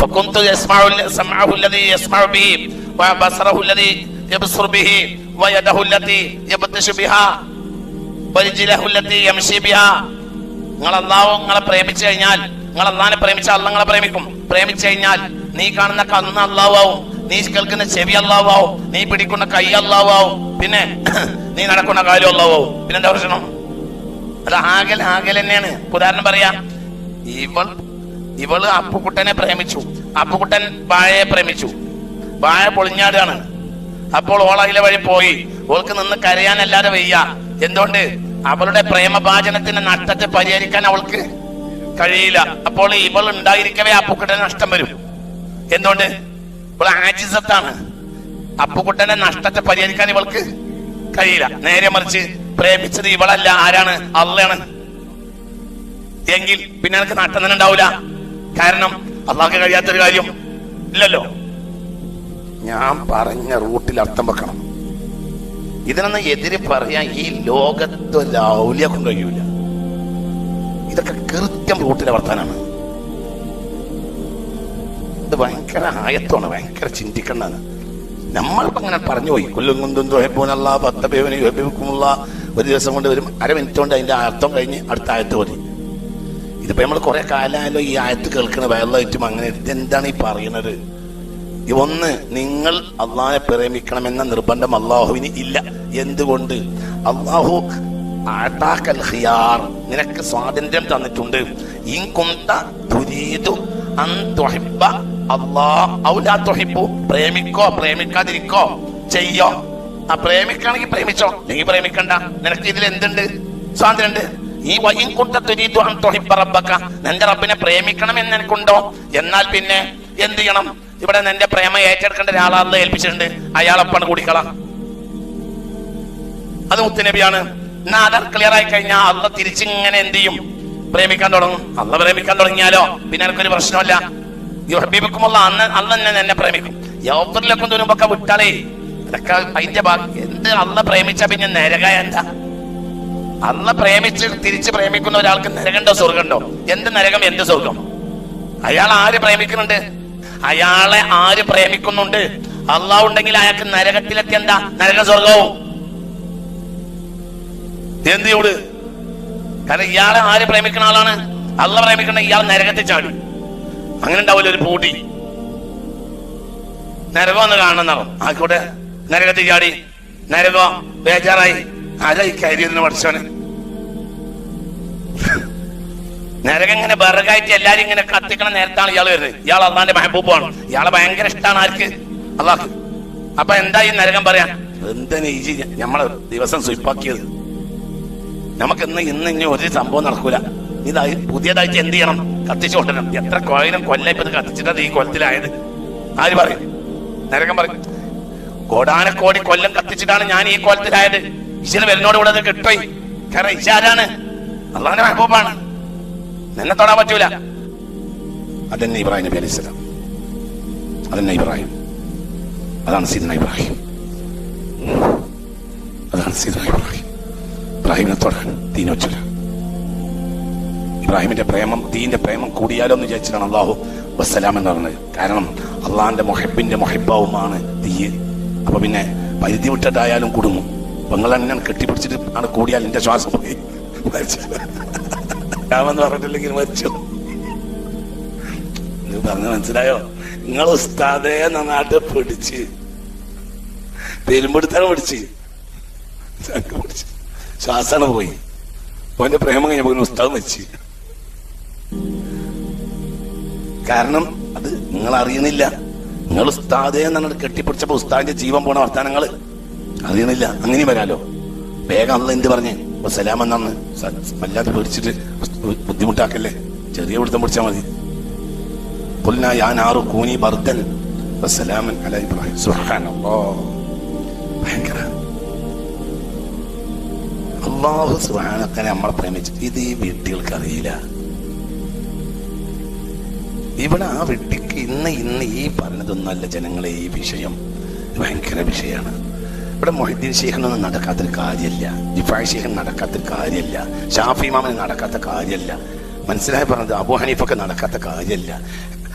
فكنت يسمع سمعه الذي يسمع به وبصره الذي يبصر به ويده التي يبطش بها ورجله التي يمشي بها നിങ്ങൾ അള്ളാഹു നിങ്ങളെ പ്രേമിച്ചു കഴിഞ്ഞാൽ നിങ്ങൾ അള്ളാഹിനെ പ്രേമിച്ച അള്ള നിങ്ങളെ പ്രേമിക്കും പ്രേമിച്ചു കഴിഞ്ഞാൽ നീ കാണുന്ന കണ്ണ് അള്ളാഹുവാവും നീ കേൾക്കുന്ന ചെവി അള്ളാഹുവാവും നീ പിടിക്കുന്ന കൈ അള്ളാഹുവാവും പിന്നെ നീ നടക്കുന്ന കാര്യം അള്ളാഹുവാവും പിന്നെന്താ പ്രശ്നം അത് ആകൽ ആകൽ തന്നെയാണ് ഉദാഹരണം പറയാ ഇവൾ ഇവൾ അപ്പുക്കുട്ടനെ പ്രേമിച്ചു. അപ്പുക്കുട്ടൻ വാഴയെ പ്രേമിച്ചു. വാഴ പൊളിഞ്ഞാടാണ്. അപ്പോൾ ഓളയിലെ വഴി പോയി. ഓൾക്ക് നിന്ന് കരയാനല്ലാതെ വയ്യ. എന്തുകൊണ്ട്? അവളുടെ പ്രേമഭാചനത്തിന്റെ നഷ്ടത്തെ പരിഹരിക്കാൻ അവൾക്ക് കഴിയില്ല. അപ്പോൾ ഇവൾ ഉണ്ടായിരിക്കവേ അപ്പുക്കുട്ടൻ നഷ്ടം വരും. എന്തുകൊണ്ട്? ഇവൾ ആജിസത്താണ്. അപ്പുക്കുട്ടന്റെ നഷ്ടത്തെ പരിഹരിക്കാൻ ഇവൾക്ക് കഴിയില്ല. നേരെ മറിച്ച് പ്രേമിച്ചത് ഇവളല്ല. ആരാണ്? അള്ളയാണ്. എങ്കിൽ പിന്നെ എനിക്ക് നഷ്ടം തന്നെ ഉണ്ടാവില്ല കാരണം അള്ളാഹ് കഴിയാത്തൊരു കാര്യം ഇല്ലല്ലോ. ഞാൻ പറഞ്ഞ റൂട്ടിൽ അർത്ഥം വെക്കണം. ഇതിനൊന്നും എതിരെ പറയാൻ ഈ ലോകത്ത് ലൗലിയാക്കും കഴിയൂല. ഇതൊക്കെ കൃത്യം റൂട്ടിലെ വർത്താനാണ്. ഇത് ഭയങ്കര ആയത്വമാണ് ഭയങ്കര ചിന്തിക്കേണ്ടതാണ്. നമ്മളിപ്പോ അങ്ങനെ പറഞ്ഞു പോയി. കൊല്ലും യുഹബിക്കുമുള്ള ഒരു ദിവസം കൊണ്ട് വരും അര മിനിറ്റ് കൊണ്ട് അതിന്റെ അർത്ഥം കഴിഞ്ഞ് അടുത്ത ആയത്ത് മതി. ഇതിപ്പോ നമ്മൾ കുറെ കാലമായാലോ ഈ ആയത്ത് കേൾക്കണ വയറിലായിട്ടും അങ്ങനെ ഇതെന്താണ് ഈ പറയുന്നത് ഈ ഒന്ന് നിങ്ങൾ അള്ളാഹെ പ്രേമിക്കണമെന്ന നിർബന്ധം അള്ളാഹുവിന് ഇല്ല. എന്തുകൊണ്ട്? അള്ളാഹു നിനക്ക് സ്വാതന്ത്ര്യം തന്നിട്ടുണ്ട്. ഇൻ കുന്ത പ്രേമിക്കോ പ്രേമിക്കാതിരിക്കോ ചെയ്യോ? ആ പ്രേമിക്കാണെങ്കിൽ പ്രേമിച്ചോ. നീ പ്രേമിക്കണ്ട. നിനക്ക് ഇതിൽ എന്തുണ്ട്? സ്വാതന്ത്ര്യമുണ്ട്. ഈ വൈൻ കുട്ട തുരീദു അൻ തുഹിബ്ബ റബ്ബക നിന്റെ റബ്ബിനെ പ്രേമിക്കണം എന്ന് എനിക്കുണ്ടോ? എന്നാൽ പിന്നെ എന്ത് ചെയ്യണം? ഇവിടെ നിന്റെ പ്രേമ ഏറ്റെടുക്കേണ്ട ഒരാളാണെന്ന് ഏൽപ്പിച്ചിട്ടുണ്ട്. അയാളൊപ്പാണ് കൂടിക്കളാം. അത് മുത്തുനബിയാണ്. എന്നാ അതർ ക്ലിയർ ആയി കഴിഞ്ഞാൽ അള്ള തിരിച്ചിങ്ങനെ എന്ത് ചെയ്യും? പ്രേമിക്കാൻ തുടങ്ങും. അള്ള പ്രേമിക്കാൻ തുടങ്ങിയാലോ? പിന്നെ എനിക്കൊരു പ്രശ്നമല്ല. ഹബീബക്കുമുള്ള അന്ന് അന്ന് തന്നെ എന്നെ പ്രേമിക്കും. യൗഫറിലൊക്കെ തുരുമ്പൊക്കെ വിട്ടാളേ അതൊക്കെ അതിന്റെ ബാക്കി എന്ത് അള്ള പ്രേമിച്ച പിന്നെ നരക എന്താ? അള്ള പ്രേമിച്ച് തിരിച്ച് പ്രേമിക്കുന്ന ഒരാൾക്ക് നരകണ്ടോ സ്വർഗണ്ടോ? എന്ത് നരകം എന്ത് സ്വർഗം? അയാൾ ആര് പ്രേമിക്കുന്നുണ്ട്? അയാളെ ആര് പ്രേമിക്കുന്നുണ്ട്? അള്ളാഹ് ഉണ്ടെങ്കിൽ അയാൾക്ക് നരകത്തിലെത്തി എന്താ? നരക സ്വർഗവും. എന്ത് ചെയ്യൂട്? കാരണം ഇയാളെ ആര് പ്രേമിക്കുന്ന ആളാണ്? അള്ള പ്രേമിക്കണ ഇയാൾ നരകത്തിൽ ചാടി. അങ്ങനെ ഉണ്ടാവില്ല ഒരു പൂട്ടി. നരകം ഒന്ന് കാണുന്നവർ ആയിക്കോട്ടെ. നരകത്തിൽ ചാടി. നരകം ബേജാറായി. ആരാ ഈ കയറിയെന്ന് പഠിച്ചവനെ? നരകം ഇങ്ങനെ എല്ലാരും ഇങ്ങനെ കത്തിക്കണ നേരത്താണ് ഇയാൾ വരുന്നത്. ഇയാൾ അള്ളാന്റെ മഹബൂബാണ്. ഇയാളെ ഭയങ്കര ഇഷ്ടമാണ് ആർക്ക്? അള്ളാഹ്. അപ്പൊ എന്താ ഈ നരകം പറയാ? എന്താ ഈ നമ്മളെ ദിവസം സ്വിപ്പാക്കിയത്? നമുക്ക് ഇന്ന് ഇന്ന് ഇനി ഒരു സംഭവം നടക്കൂല. ഇതായി പുതിയതായിട്ട് എന്ത് ചെയ്യണം? കത്തിച്ചു കൊണ്ടുവരണം. എത്ര കോയിനും കൊല്ലം ഇപ്പൊ കത്തിച്ചിട്ടത് ഈ കൊല്ലത്തിലായത് ആര് പറയും? നരകം പറയും. കോടാനക്കോടി കൊല്ലം കത്തിച്ചിട്ടാണ് ഞാൻ ഈ കൊല്ലത്തിലായത് ഈശ്വരൻ വരുന്നോട് കൂടെ അത് കിട്ടോയി കാരണം ഈശ്വരാണ് അള്ളാന്റെ മെഹബൂബാണ്. നിന്നെ തൊടാൻ പറ്റൂല. അതെന്നെ ഇബ്രാഹിം നബി അലൈഹി സ്വലാം. അതെന്നെ ഇബ്രാഹിം. അതാണ് സീദന ഇബ്രാഹിം. അതാണ് സീദന ഇബ്രാഹിം. ഇബ്രാഹിമിനെ തൊടാൻ ദീന വെച്ചില്ല ഇബ്രാഹിമിന്റെ പ്രേമം ദീന്റെ പ്രേമം കൂടിയാലോ എന്ന് വിചാരിച്ചിട്ടാണ് അള്ളാഹു വസ്സലാം എന്ന് പറഞ്ഞത്. കാരണം അള്ളാഹിന്റെ മൊഹബിന്റെ മൊഹബാവുമാണ് തീയ് അപ്പൊ പിന്നെ പരിധി വിട്ടതായാലും കുടുങ്ങും. പെങ്ങൾ ഞാൻ കെട്ടിപ്പിടിച്ചിട്ട് ആണ് കൂടിയാൽ എന്റെ ശ്വാസം പോയി. രാമെന്ന് പറഞ്ഞിട്ടില്ലെങ്കിൽ മരിച്ചു. നീ പറഞ്ഞ മനസ്സിലായോ? നിങ്ങൾ ഉസ്താദേ നന്നായിട്ട് പിടിച്ച് പെരുമ്പെടുത്താണ് പിടിച്ച്. പിടിച്ച്. ശ്വാസാണ് പോയി. ഓന്റെ പ്രേമം കഴിഞ്ഞപ്പോ ഉസ്താദ് വെച്ച് കാരണം അത് നിങ്ങൾ അറിയുന്നില്ല. നിങ്ങൾ ഉസ്താദേ എന്നാണ് കെട്ടിപ്പിടിച്ചപ്പോ ഉസ്താദിന്റെ ജീവൻ പോണ വർത്താനങ്ങൾ അറിയണില്ല അങ്ങനെ വരാലോ. വേഗം അന്ന് എന്ത് പറഞ്ഞേ? അപ്പൊ സലാം എന്നാന്ന് വല്ലാതെ പേടിച്ചിട്ട് ബുദ്ധിമുട്ടാക്കല്ലേ? ചെറിയ പിടുത്തം പിടിച്ചാൽ മതി. പുല്ല യാനാറു കൂനി ബർദൻ. വസ്സലാമൻ അല ഇബ്രാഹിം. സുഹാനല്ലോ ഭയങ്കര. അള്ളാഹു സുഹാനൊക്കെ നമ്മളെ പ്രേമിച്ചു. ഇത് ഈ വീട്ടികൾക്ക് അറിയില്ല. ഇവിടെ ആ വെട്ടിക്ക് ഇന്ന് ഇന്ന് ഈ പറഞ്ഞതൊന്നല്ല ജനങ്ങളെ. ഈ വിഷയം ഭയങ്കര വിഷയമാണ്. ഇവിടെ മൊഹിദ്ദീൻ ശേഖനൊന്നും നടക്കാത്തൊരു കാര്യമില്ല ജിഫായ് ശേഖൻ നടക്കാത്തൊരു കാര്യമില്ല ഷാഫി മാമന് നടക്കാത്ത കാര്യമല്ല മനസ്സിലായി പറഞ്ഞത് അബു ഹനീഫൊക്കെ നടക്കാത്ത കാര്യമല്ല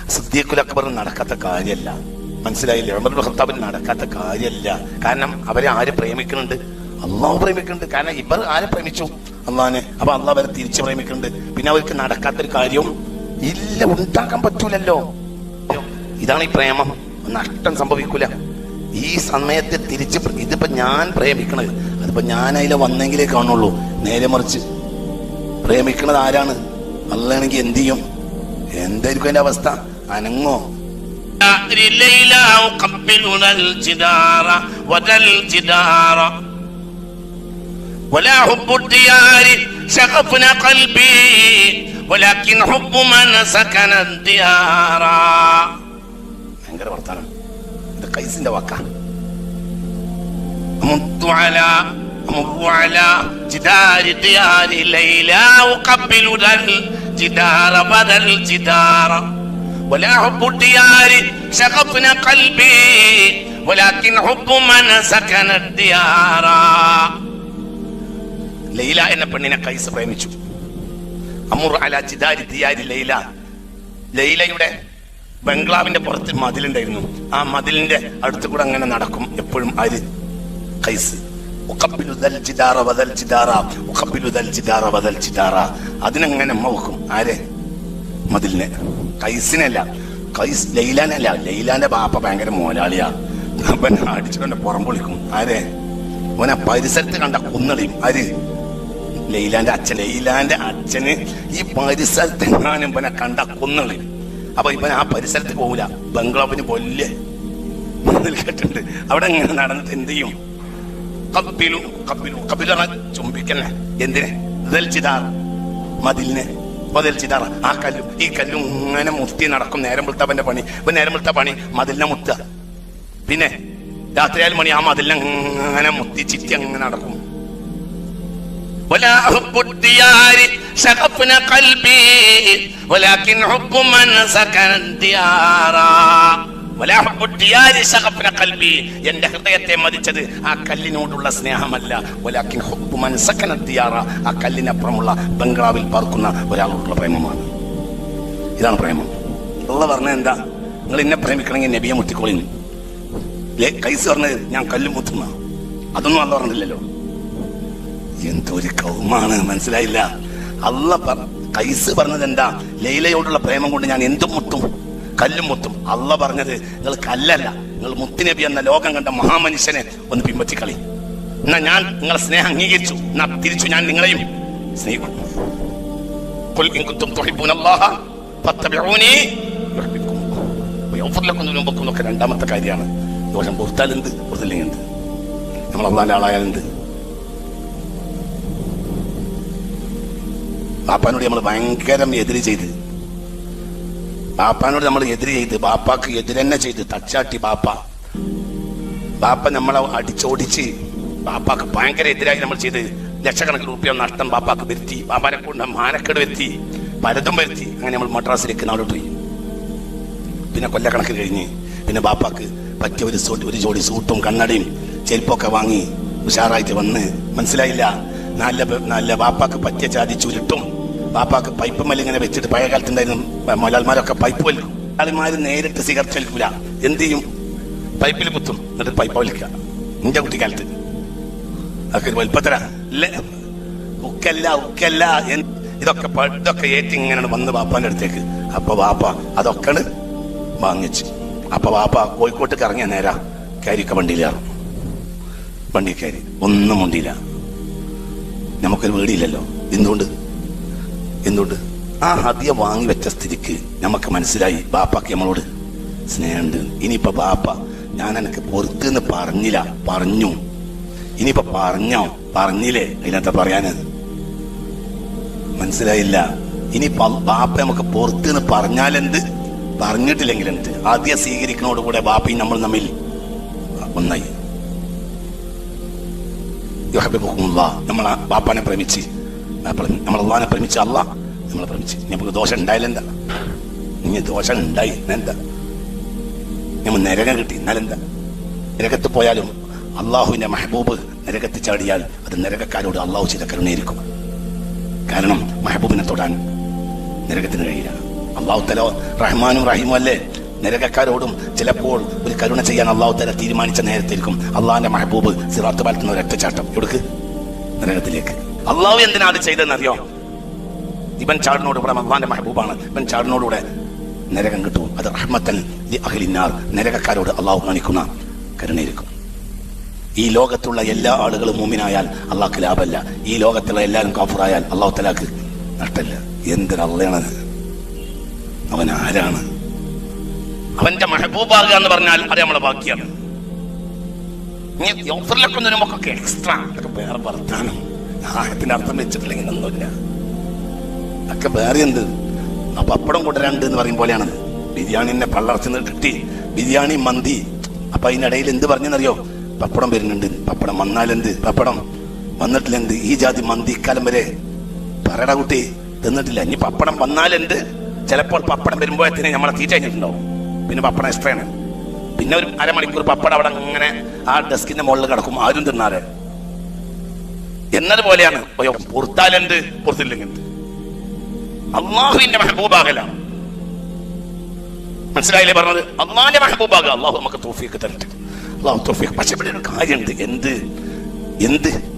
സിദ്ദീഖുൽ അക്ബർ നടക്കാത്ത കാര്യമല്ല മനസ്സിലായില്ലേ? ഉമർ ഖത്താബിന് നടക്കാത്ത കാര്യമല്ല കാരണം അവരെ ആര് പ്രേമിക്കുന്നുണ്ട്? അള്ളാഹു പ്രേമിക്കുന്നുണ്ട്. കാരണം ഇവർ ആരെ പ്രേമിച്ചു? അള്ളാഹിനെ. അപ്പൊ അള്ളാഹ് അവരെ തിരിച്ചു പ്രേമിക്കുന്നുണ്ട്. പിന്നെ അവർക്ക് നടക്കാത്തൊരു കാര്യവും ഇല്ല. ഉണ്ടാക്കാൻ പറ്റൂലല്ലോ. ഇതാണ് ഈ പ്രേമം. നഷ്ടം സംഭവിക്കൂല. ഈ സമയത്ത് തിരിച്ച് പ്ര- ഇതിപ്പോ ഞാൻ പ്രേമിക്കണത് അതിപ്പോ ഞാൻ അതിലെ വന്നെങ്കിലേ കാണുള്ളൂ നേരെ മറിച്ച് പ്രേമിക്കണത് ആരാണ് അല്ലാണെങ്കിൽ എന്ത് ചെയ്യും എന്തായിരിക്കും അതിന്റെ അവസ്ഥ അനങ്ങോ ليلى أقبلنا الجدار وذا الجدار ولا حب الديار شغفنا قلبي ولكن حب من سكن الديار ഭയങ്കര വർത്താനം ഇത് കൈസിന്റെ വാക്കാണ് ലൈല എന്ന പെണ്ണിനെ കൈസ് പ്രേമിച്ചു അമുർ അല ജിദാരി ലൈല ലൈലയുടെ ബംഗ്ലാവിന്റെ പുറത്ത് മതിലുണ്ടായിരുന്നു. ആ മതിലിന്റെ അടുത്ത് കൂടെ അങ്ങനെ നടക്കും എപ്പോഴും അരി കൈസ്. അതിനങ്ങനെ അമ്മ വെക്കും. ആരെ? മതിലിനെ. കൈസിനല്ല. കൈസ് ലൈലാനല്ല. ലൈലാന്റെ ബാപ്പ ഭയങ്കര മോലാളിയാ. അടിച്ചുകൊണ്ട് പുറം പൊളിക്കും. ആരെ? അവൻ ആ പരിസരത്ത് കണ്ട കുന്നളിയും. ആര്? ലൈലാന്റെ അച്ഛൻ. ലൈലാന്റെ അച്ഛന് ഈ പരിസരത്ത് ഞാനും കണ്ട കുന്നളിയും. അപ്പൊ ഇവൻ ആ പരിസരത്ത് പോകൂല ബംഗ്ലാവിന് വലിയ നിൽക്കട്ടുണ്ട്. അവിടെ ഇങ്ങനെ നടന്നിട്ട് എന്ത് ചെയ്യും? കപ്പിലു കപ്പിലു കപ്പിലു ചുംബിക്കണേ എന്തിനെ? ചിതാർ മതിലിനെ. ദൽചിതാർ ആ കല്ലും ഈ കല്ലും ഇങ്ങനെ മുത്തി നടക്കും. നേരം വിളിത്തവന്റെ പണി. ഇപ്പൊ നേരം വിളിത്ത പണി മതിലിനെ മുത്തുക. പിന്നെ രാത്രിയാൽ മണി ആ മതിലിനെ ഇങ്ങനെ മുത്തി ചിറ്റി അങ്ങനെ നടക്കും. ولا حب الديار شغفنا قلبي ولكن حب من سكن الديار ولا حب الديار شغفنا قلبي എന്റെ ഹൃദയത്തെ മതിച്ചത് ആ കല്ലിനോടുള്ള സ്നേഹമല്ല വലാക്കിൻ ഹുബ്ബു മൻ സക്കന ദിയാറ ആ കല്ലിനപ്പുറമുള്ള ബംഗ്ലാവിൽ പാർക്കുന്ന ഒരാളോടുള്ള പ്രേമമാണ് ഇതാണ് പ്രേമം ഉള്ള പറഞ്ഞ എന്താ നിങ്ങൾ എന്നെ പ്രേമിക്കണമെങ്കിൽ നബിയെ മുത്തിക്കോളിന്ന് ലേ കൈസ് പറഞ്ഞത് ഞാൻ കല്ല് മുത്തുന്ന അതൊന്നും അല്ല പറഞ്ഞില്ലല്ലോ എന്തൊരു കൗമാണ് മനസ്സിലായില്ല? അല്ല കൈസ് പറഞ്ഞത് എന്താ ലൈലയോടുള്ള പ്രേമം കൊണ്ട് ഞാൻ എന്തും മുത്തും കല്ലും മുത്തും അല്ല പറഞ്ഞത് നിങ്ങൾ കല്ലല്ല നിങ്ങൾ മുത്തുനബി എന്ന ലോകം കണ്ട മഹാമനുഷ്യനെ ഒന്ന് പിമ്പറ്റിക്കളി എന്നാ ഞാൻ നിങ്ങളെ സ്നേഹം അംഗീകരിച്ചു. എന്നാ തിരിച്ചു ഞാൻ നിങ്ങളെയും സ്നേഹിക്കും. രണ്ടാമത്തെ കാര്യമാണ്. ദോഷം പുറത്താൽ എന്ത് എന്ത്? നമ്മൾ എന്ത് ബാപ്പാനോട് നമ്മൾ ഭയങ്കരം എതിര് ചെയ്ത്. ബാപ്പാനോട് നമ്മൾ എതിര് ചെയ്ത് ബാപ്പാക്ക് എതിരെന്നെ ചെയ്ത് തച്ചാട്ടി ബാപ്പ. ബാപ്പ നമ്മളെ അടിച്ചോടിച്ച് ബാപ്പാക്ക് ഭയങ്കര എതിരായി നമ്മൾ ചെയ്ത്. ലക്ഷക്കണക്കിന് രൂപ നഷ്ടം ബാപ്പാക്ക് വരുത്തി ബാപ്പാനെ കൊണ്ട് മാനക്കേട് വരുത്തി പലതും വരുത്തി. അങ്ങനെ നമ്മൾ മദ്രാസിലേക്ക് നാളോട്ട് പോയി. പിന്നെ കൊല്ലക്കണക്കിന് കഴിഞ്ഞ് പിന്നെ ബാപ്പാക്ക് പറ്റിയ ഒരു സൂട്ട് ഒരു ജോഡി സൂട്ടും കണ്ണടയും ചെരുപ്പൊക്കെ വാങ്ങി ഉഷാറായിട്ട് വന്ന് മനസ്സിലായില്ല. നല്ല നല്ല ബാപ്പാക്ക് പറ്റിയ ചാതി ചുരുട്ടും ബാപ്പാക്ക് പൈപ്പ് മല്ല ഇങ്ങനെ വെച്ചിട്ട് പഴയ കാലത്തുണ്ടായിരുന്നു മൊലാൽമാരൊക്കെ പൈപ്പ് വലിക്കും മലയാളിമാര് നേരിട്ട് സിഗരറ്റ് വലിക്കൂല. എന്ത് ചെയ്യും? പൈപ്പിൽ കുത്തും. എന്നിട്ട് പൈപ്പ് വലിക്കുക നിന്റെ കുട്ടിക്കാലത്ത്. അതൊക്കെ ഒരു വലുപ്പത്തര. അല്ലേ? ഉക്കല്ല ഉക്കല്ല. ഇതൊക്കെ ഇതൊക്കെ ഏറ്റി ഇങ്ങനെ വന്ന് ബാപ്പാന്റെ അടുത്തേക്ക്. അപ്പൊ ബാപ്പ അതൊക്കെ വാങ്ങിച്ചു. അപ്പൊ ബാപ്പ കോഴിക്കോട്ട് ഇറങ്ങിയ നേരാ. കരിക്ക വണ്ടിയിലാണ് വണ്ടി കയറി. ഒന്നും മുണ്ടിയില്ല. നമുക്കൊരു വീടില്ലല്ലോ എന്തുകൊണ്ട്? എന്തുകൊണ്ട് ആ ഹതിയ വാങ്ങി വെച്ച സ്ഥിതിക്ക് നമുക്ക് മനസ്സിലായി ബാപ്പക്ക് നമ്മളോട് സ്നേഹമുണ്ട്. ഇനിയിപ്പോ ബാപ്പ ഞാൻ എനിക്ക് പൊറുത്തെന്ന് പറഞ്ഞില്ല. പറഞ്ഞു. ഇനിയിപ്പോ പറഞ്ഞോ? പറഞ്ഞില്ലേ? അതിനകത്ത് പറയാന്. മനസ്സിലായില്ല. ഇനി ബാപ്പ നമുക്ക് പുറത്തുനിന്ന് പറഞ്ഞാലെന്ത്? പറഞ്ഞിട്ടില്ലെങ്കിൽ എന്ത് ആദ്യം സ്വീകരിക്കുന്നതോടുകൂടെ ബാപ്പയും നമ്മൾ തമ്മിൽ ഒന്നായി. നമ്മൾ ബാപ്പാനെ പ്രേമിച്ച് നമ്മൾ അള്ളാനെ പ്രമിച്ച അല്ല നമ്മളെ പ്രേമിച്ച്. നമുക്ക് ദോഷം ഉണ്ടായാലെന്താ ഇനി ദോഷം ഉണ്ടായി എന്താ? നമ്മൾ നരകം കിട്ടി എന്നാലെന്താ നരകത്ത് പോയാലും അള്ളാഹുവിന്റെ മെഹബൂബ് നരകത്ത് ചാടിയാൽ അത് നരകക്കാരോട് അള്ളാഹു ചെയ്ത കരുണയിരിക്കും കാരണം മെഹബൂബിനെ തൊടാൻ നരകത്തിന് കഴിയില്ല. അള്ളാഹു തല റഹ്മാനും റഹീമും അല്ലേ? നരകക്കാരോടും ചിലപ്പോൾ ഒരു കരുണ ചെയ്യാൻ അള്ളാഹു തല തീരുമാനിച്ച നേരത്തിരിക്കും അള്ളാഹിന്റെ മെഹബൂബ് സിറാത്ത് പാലത്തുന്ന രക്തചാട്ടം എടുക്ക്. നരകത്തിലേക്ക്. അള്ളാഹു എന്തിനാ അത് ചെയ്തെന്നറിയോ ഇവൻ ചാടിനോട് കൂടെ അള്ളാന്റെ മഹബൂബാണ്. ഇവൻ ചാടിനോടുകൂടെ നരകം കിട്ടും. അത് റഹ്മത്തൻ ലി അഹ്ലിന്നാർ നരകക്കാരോട് അള്ളാഹു കാണിക്കുന്ന കരുണയിരിക്കും ഈ ലോകത്തുള്ള എല്ലാ ആളുകളും മൂമിനായാൽ അള്ളാഹ്ക്ക് ലാഭമല്ല. ഈ ലോകത്തുള്ള എല്ലാവരും കാഫറായാൽ അള്ളാഹു തലാക്ക് നഷ്ടല്ല എന്തിനാണ് അവൻ ആരാണ്? അവന്റെ മഹബൂബാകുക എന്ന് പറഞ്ഞാൽ അത് നമ്മളെ ബാക്കിയാണ്. ഇനി ഓഫറിലൊക്കെ എക്സ്ട്രാ വേറെ വർത്താനം. ആയത്തിന്റെ അർത്ഥം വെച്ചിട്ടില്ലെങ്കിൽ നന്നില്ല ഒക്കെ വേറെ എന്ത്? അപ്പൊ അപ്പടം കൊണ്ടുവരാണ്ട് എന്ന് പറയും പോലെയാണ്. ബിരിയാണിനെ പള്ളർച്ചുനിന്ന് കിട്ടി. ബിരിയാണി മന്തി. അപ്പൊ അതിനിടയിൽ എന്ത് പറഞ്ഞെന്നറിയോ? പപ്പടം വരുന്നുണ്ട്. പപ്പടം വന്നാലെന്ത് പപ്പടം. വന്നിട്ടില്ലെന്ത് ഈ ജാതി മന്തി ഇക്കാലം വരെ. പറയട കുട്ടി തിന്നിട്ടില്ല. ഇനി പപ്പടം വന്നാലെന്ത് ചിലപ്പോൾ പപ്പടം വരുമ്പോഴത്തേനെ നമ്മളെ തീറ്റ കഴിഞ്ഞിട്ടുണ്ടാവും. പിന്നെ പപ്പടം എക്സ്ട്രാണ് പിന്നെ ഒരു അരമണിക്കൂർ പപ്പടം അവിടെ അങ്ങനെ ആ ഡെസ്കിന്റെ മുകളിൽ കിടക്കും. ആരും തിന്നാറ് എന്നതുപോലെയാണ്. പോലെയാണ് പുറത്താലെന്ത്? പുറത്തില്ലെങ്കിൽ അള്ളാഹുവിന്റെ മഹബൂബാകലാണ്. മനസ്സിലായില്ലേ പറഞ്ഞത്? അള്ളാഹിന്റെ മെഹബൂബാക അള്ളാഹു നമുക്ക് തോഫിയൊക്കെ തരട്ടെ. അള്ളാഹു തോഫിയ പക്ഷെ ഇവിടെ ഒരു കാര്യമുണ്ട്. എന്ത്? എന്ത്?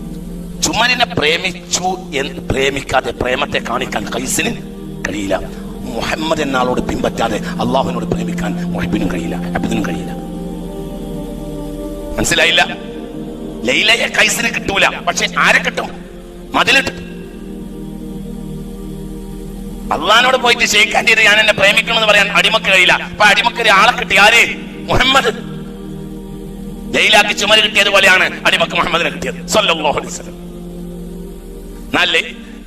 ചുമലിനെ പ്രേമിച്ചു എന്ന് പ്രേമിക്കാതെ പ്രേമത്തെ കാണിക്കാൻ കൈസിന് കഴിയില്ല. മുഹമ്മദ് എന്നാളോട് പിൻപറ്റാതെ അള്ളാഹുവിനോട് പ്രേമിക്കാൻ മുഹബിനും കഴിയില്ല അബിദിനും കഴിയില്ല. മനസ്സിലായില്ല? ലൈലയെ കൈസിന് കിട്ടൂല. പക്ഷെ ആരെ കിട്ടും? മതിലിട്ട്. അള്ളഹാനോട് പോയിട്ട് ഷെയ്ഖാന്റെ ഞാൻ എന്നെ പ്രേമിക്കണം എന്ന് പറയാൻ അടിമക്ക് കഴിയില്ല. അപ്പൊ അടിമക്ക് ആളെ കിട്ടി ആര്? മുഹമ്മദ്. ലൈലാക്ക് ചുമര് കിട്ടിയത് പോലെയാണ് അടിമക്ക് മുഹമ്മദിനെ കിട്ടിയത്. സല്ലല്ലാഹു അലൈഹി വസല്ലം.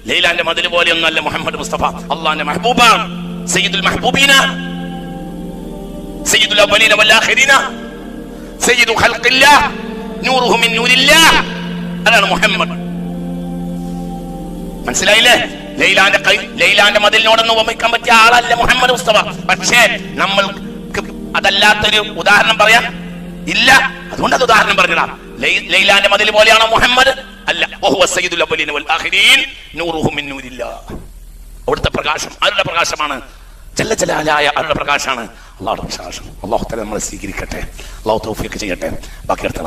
ലൈലാന്റെ മതിൽ പോലെയൊന്നും അല്ല മുഹമ്മദ് മുസ്തഫ. അള്ളാന്റെ മെഹബൂബാണ് സയ്യിദുൽ മെഹബൂബീന. സയ്യിദുൽ അവലീന വൽ സയ്യിദു ഖൽഖില്ലാഹ് നൂറുഹു മിൻ നൂരില്ലാഹ് അതാണ് മുഹമ്മദ്. മനസ്സിലായില്ലേ? ലൈലാന്റെ കൈ ലൈലാന്റെ മതിലിനോടൊന്നും ഉപമിക്കാൻ പറ്റിയ ആളല്ല മുഹമ്മദ് മുസ്തഫ. പക്ഷേ നമ്മൾക്ക് അതല്ലാത്തൊരു ഉദാഹരണം പറയാം. ഇല്ല. അതുകൊണ്ട് അത് ഉദാഹരണം പറഞ്ഞതാ ലൈ- ലൈലാന്റെ മതിൽ പോലെയാണോ മുഹമ്മദ്? അല്ല. സയ്യിദുൽ അവിടുത്തെ പ്രകാശം ആരുടെ പ്രകാശമാണ്? ജല്ല ജലാലായ ആരുടെ പ്രകാശമാണ്? അള്ളാഹുടെ പ്രകാശം. അള്ളാഹു നമ്മളെ സ്വീകരിക്കട്ടെ. അള്ളാഹു തൗഫീഖ് ചെയ്യട്ടെ. ബാക്കി അടുത്ത